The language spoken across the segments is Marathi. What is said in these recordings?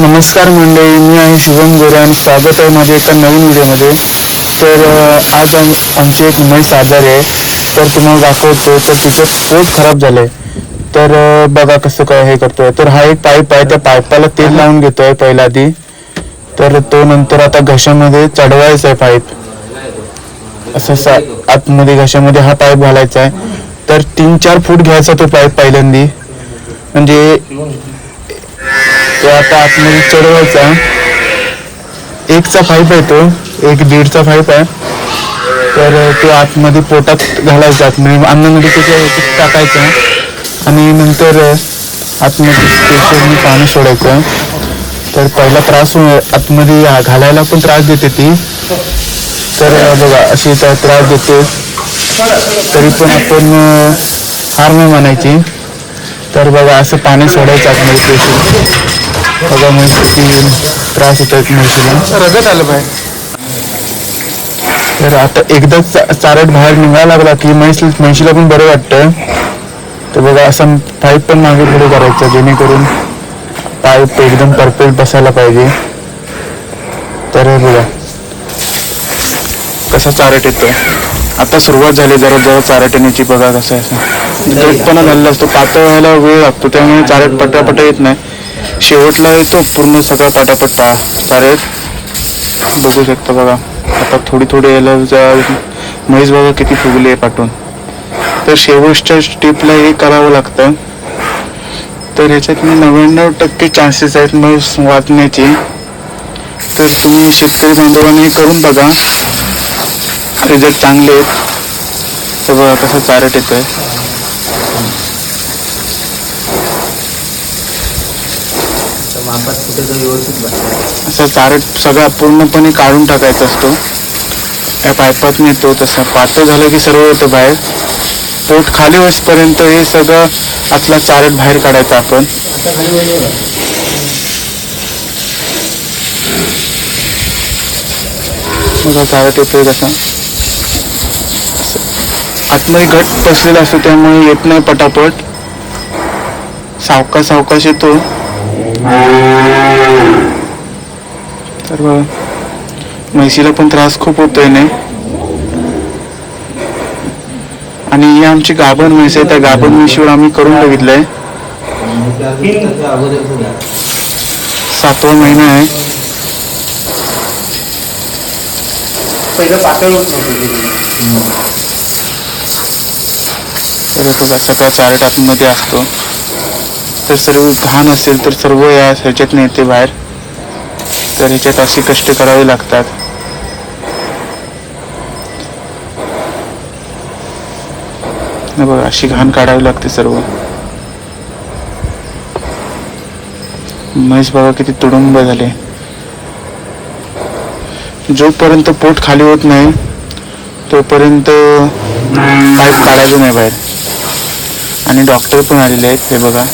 नमस्कार मंडळी मी आहे शुभम गोरे आणि स्वागत आहे माझ्या एका नवीन व्हिडिओमध्ये. तर आज आम आमची एक म्हैस आजारी आहे. तर तुम्हाला दाखवतो तर तिचं पोट खराब झालंय. तर बघा कसं काय हे करतोय. तर हा एक पाईप आहे त्या पाईपाला तेल लावून घेतोय पहिला आधी तर तो नंतर आता घशामध्ये चढवायचा आहे पाईप. असं सा आतमध्ये घशामध्ये हा पाईप घालायचा आहे. तर तीन चार फूट घ्यायचा तो पाईप पहिल्यांदी. म्हणजे तो आता आतमध्ये चढवायचा. एकचा पाईप आहे तो एक दीडचा पाईप आहे. तर तो आतमध्ये पोटात घालायचा आतमध्ये अन्नामध्ये त्याच्या टाकायचा टाकायचं. आणि नंतर आतमध्ये पाणी सोडायचं. तर पहिला त्रास आतमध्ये घालायला पण त्रास देते ती. तर बघा अशी त्या त्रास देते. तरी पण आपण हार नाही म्हणायची तर बघा असं पाणी सोडायचं आतमध्ये पेशंट मग किती त्रास होत म्हशीला रगत आलं बाहेर. तर आता एकदाच चा- चारट बाहेर निघायला लागला की म्हैस म्हशीला पण बरं वाटतं तर बघा असं पाईप पण मागे पुढे करायचं जेणेकरून पाईप एकदम परफेक्ट बसायला पाहिजे. तर हे बघा कसा चारट येतो आता सुरुवात झाली जरा जरा चारट येण्याची बघा कसं आहे. असं झालेला असतो. पातळ व्हायला वेळ लागतो त्यामुळे चारट पटापट येत नाही. शेवटला येतो पूर्ण सगळा पाटापट्टा पा चारट बघू शकता बघा. आता थोडी थोडी यायला म्हैस बघा किती फुगली आहे पाठून तर शेवटच्या स्टेपला हे करावं लागतं. तर ह्याच्यात नव्याण्णव टक्के चान्सेस आहेत म्हैस वाचण्याचे. तर तुम्ही शेतकरी बांधवांनी हे करून बघा. रिझल्ट चांगले आहेत. तर बघा कसं चारट येतोय. व्यवस्थित बसला. असा चारट सगळा पूर्णपणे काढून टाकायचा असतो. त्या पाईपात येतो तसं पातळ झालं की सर्व येतं बाहेर. पोट खाली होईपर्यंत हे सगळं आतला चारट बाहेर काढायचा आपण. आता खाली वळले बघ. बघा चारट येतोय कसा? आतमध्ये घट बसलेला असतो त्यामुळे येत नाही पटापट. सावकाश सावकाश येतो तर बघा, म्हैसीला पण त्रास खूप होतोय नाही आणि ही आमची गाभण म्हैस आहे त्या गाभण म्हैशीवर आम्ही करून बघितलंय. सातवा महिना आहे. पहिलं पातळ होत नव्हतं तर बघा सगळा चारट आतमध्ये असतो. तर सर्व घाण असेल तर सर्व या ह्याच्यात नेते बाहेर. तर ह्याच्यात असे कष्ट करावे लागतात. बघा अशी घाण काढावी लागते सर्व. म्हैस बघा किती तुडुंब झाले. जोपर्यंत पोट खाली होत नाही तोपर्यंत पाईप काढायचं नाही बाहेर. आणि डॉक्टर पण आलेले आहेत हे बघा.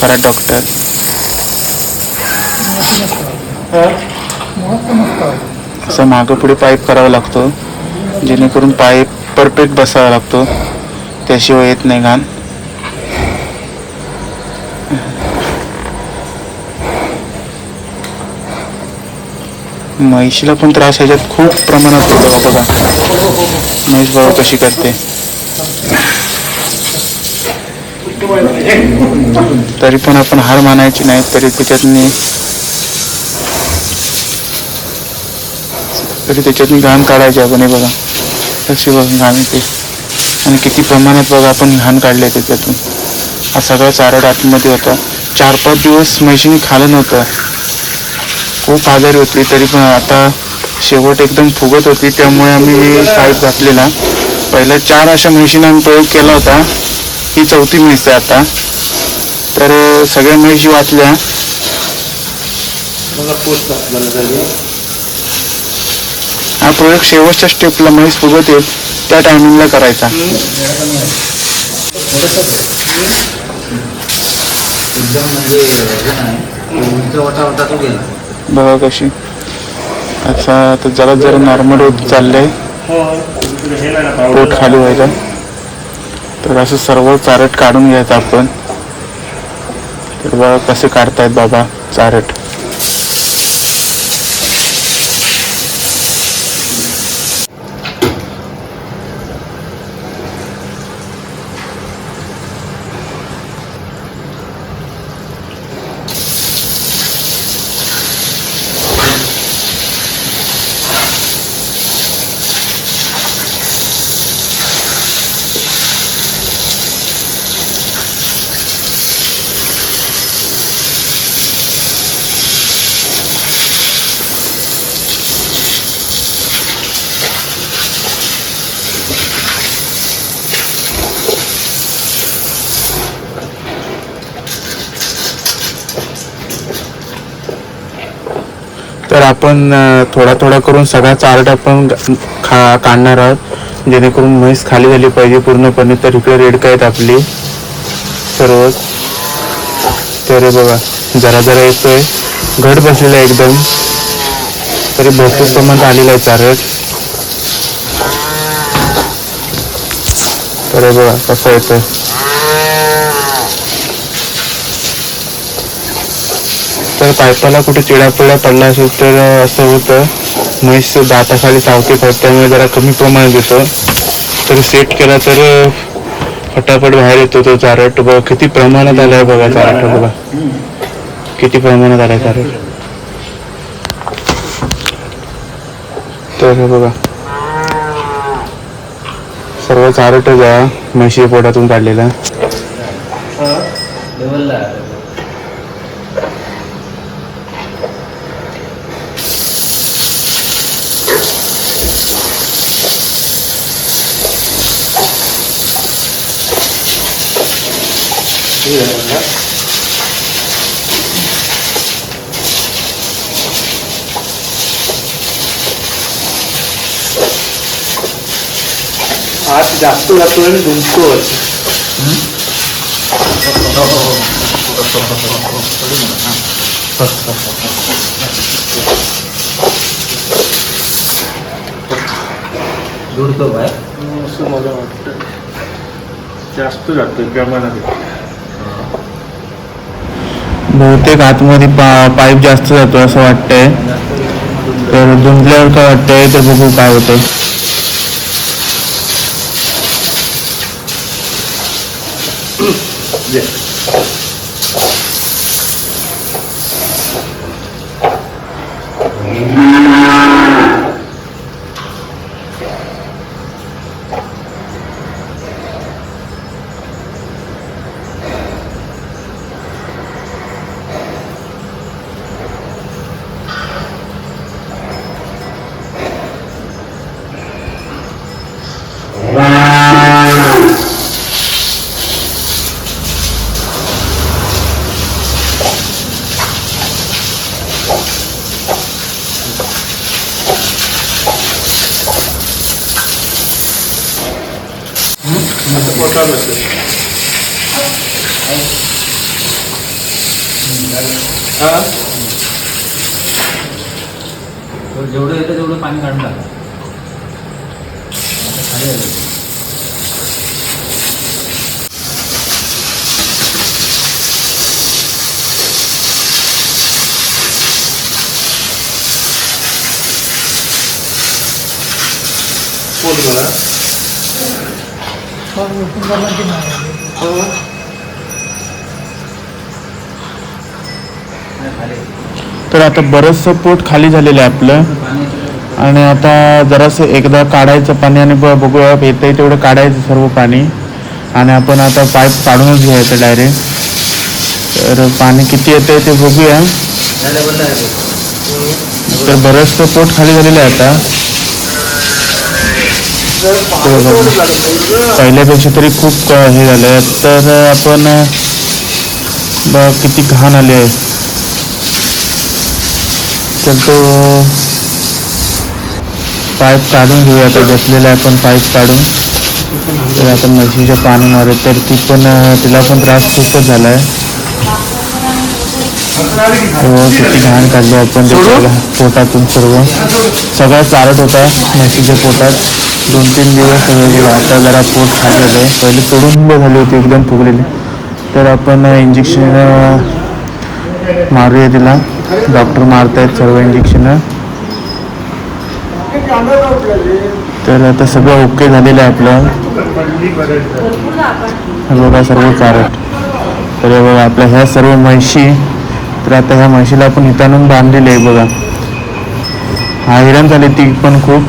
खरा डॉक्टर. असं मागं पुढे पाईप करावा लागतो. जेणेकरून पाईप परफेक्ट बसावा लागतो. त्याशिवाय येत नाही घाण. म्हैशीला पण त्रास ह्याच्यात खूप प्रमाणात होतो बघा. म्हैस बाबा कशी करते? तरी पण आपण हार मानायची नाही तरी त्याच्यातनी तरी त्याच्यातनी घाण काढायची आपण हे बघा. कशी बघा घाण येते. आणि किती प्रमाणात बघा आपण घाण काढले त्याच्यातून. हा सगळा चारा आतमध्ये होता. चार पाच दिवस म्हशीने खालं नव्हतं. खूप आजारी होती तरी पण आता शेवट एकदम फुगत होती. त्यामुळे आम्ही पाईप घातलेला. पहिल्या चार अशा म्हशीने आम्ही प्रयोग केला होता. ही चौथी म्हैस आहे आता. तर सगळ्या म्हैशी वाचल्या. हा. प्रयोग शेवटच्या स्टेपला म्हैस फुगत येईल त्या टायमिंगला करायचा. म्हणजे हे बघा कशी. आता आता जरा जरा नॉर्मल होत चाललंय. पोट खाली व्हायला. तर असं सर्व चारट काढून घ्यायचं आपण. तर बघा कसे काढतायत बाबा चारट. आपण थोडा थोडा करून सगळा चारट आपण खा काढणार आहोत. जेणेकरून म्हैस खाली झाली पाहिजे पूर्णपणे तर इकडे रेडका आहेत आपली. सर्व तर बघा जरा जरा येतोय. घट बसलेला आहे एकदम. तरी भरपूर प्रमाणात आलेला आहे चारट. तर बघा कसं येतोय. तर पायपाला कुठे चिडापिडा पडला असेल तर असं होतं. म्हैस दाताखाली चावते पडत त्यामुळे जरा कमी प्रमाणात येतो तर सेट केला तर फटाफट बाहेर येतो तो चारट बघा किती प्रमाणात आलाय बघा चारट बघा. किती प्रमाणात आलाय चारट तर बघा. सर्व चारटच आहे म्हशी पोटातून काढलेला. लेवलला आज जास्त जातो आणि गुंतो दुडतो बाय. असं मला वाटतं. जास्त जातोय प्रमाणात. बहुतेक आतमध्ये पा पाईप जास्त जातो असं वाटतंय. तर धुंदल्यावर काय वाटतंय तर बघू काय होतं जेवढं येतं तेवढं पाणी काढून टाका आता खाली आलं. तर आता बरंचसं पोट खाली झालेलं आहे आपलं. आणि आता जरासं एकदा काढायचं पाणी आणि बघूया बघूया आहे तेवढं काढायचं सर्व पाणी. आणि आपण आता पाईप काढूनच घ्यायचं डायरेक्ट तर पाणी किती येतंय ते बघूया. तर बरंचसं पोट खाली झालेलं आहे आता. पहिल्यापेक्षा तरी खूप हे झालं आहे तर आपण बा किती घाण आले आहे. तर तो पाईप काढून घेऊया. आता घेतलेला आहे आपण पाईप काढून. तर आता म्हशीच्या पाणी मारत तर ती पण तिला पण त्रास खूपच झाला आहे किती घाण काढली आपण पोटातून सर्व. सगळा चारत होता म्हशीच्या पोटात. दोन तीन दिवस सगळं आता जरा पोट खाली झालं पहिले तोडून झाली होती एकदम फुगलेली. तर आपण इंजेक्शन मारूया तिला. डॉक्टर मारतायत सर्व इंजेक्शन तर आता सगळं ओके झालेलं आहे आपलं. बघा सर्व चारट तर बघा आपल्या ह्या सर्व म्हशी तर आता ह्या म्हशीला आपण इथं आणून बांधलेली आहे बघा. हा हिरण झाले ती पण खूप.